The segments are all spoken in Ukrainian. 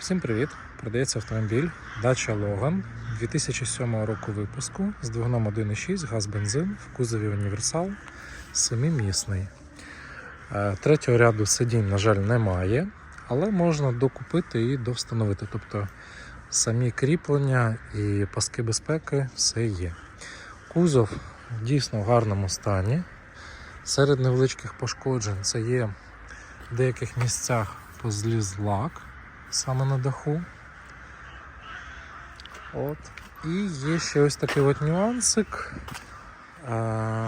Всім привіт! Продається автомобіль Dacia Logan 2007 року випуску з двигуном 1.6 газ-бензин в кузові універсал 7-місний. Е, Третього ряду сидінь, на жаль, немає, але можна докупити і довстановити. Тобто самі кріплення і паски безпеки все є. Кузов дійсно в гарному стані. Серед невеличких пошкоджень це є в деяких місцях позліз лак саме на даху. От. І є ще ось такий от нюансик. Е,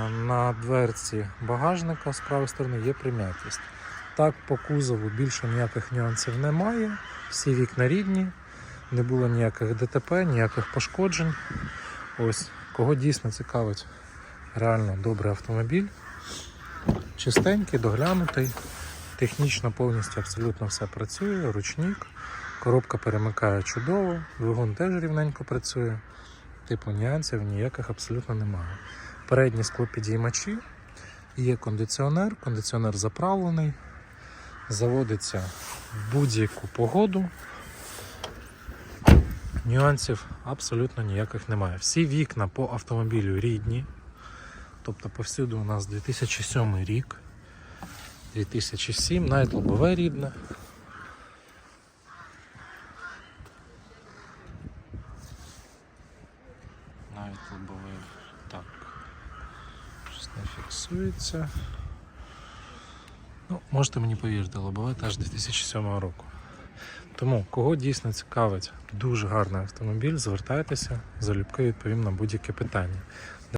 На дверці багажника з правої сторони є прим'ятість. Так, по кузову більше ніяких нюансів немає. Всі вікна рідні, не було ніяких ДТП, ніяких пошкоджень. Ось, кого дійсно цікавить реально добрий автомобіль. Чистенький, доглянутий. Технічно повністю абсолютно все працює, ручник, коробка перемикає чудово, двигун теж рівненько працює. Типу нюансів ніяких абсолютно немає. Передні склопідіймачі, є кондиціонер, кондиціонер заправлений, заводиться в будь-яку погоду. Нюансів абсолютно ніяких немає. Всі вікна по автомобілю рідні. Тобто повсюду у нас 2007 рік. 2007, навіть лобове рідне. Навіть лобове так. Щось не фіксується. Ну, можете мені повірити, лобове теж 2007 року. Тому, кого дійсно цікавить дуже гарний автомобіль, звертайтеся, залюбки відповім на будь-яке питання.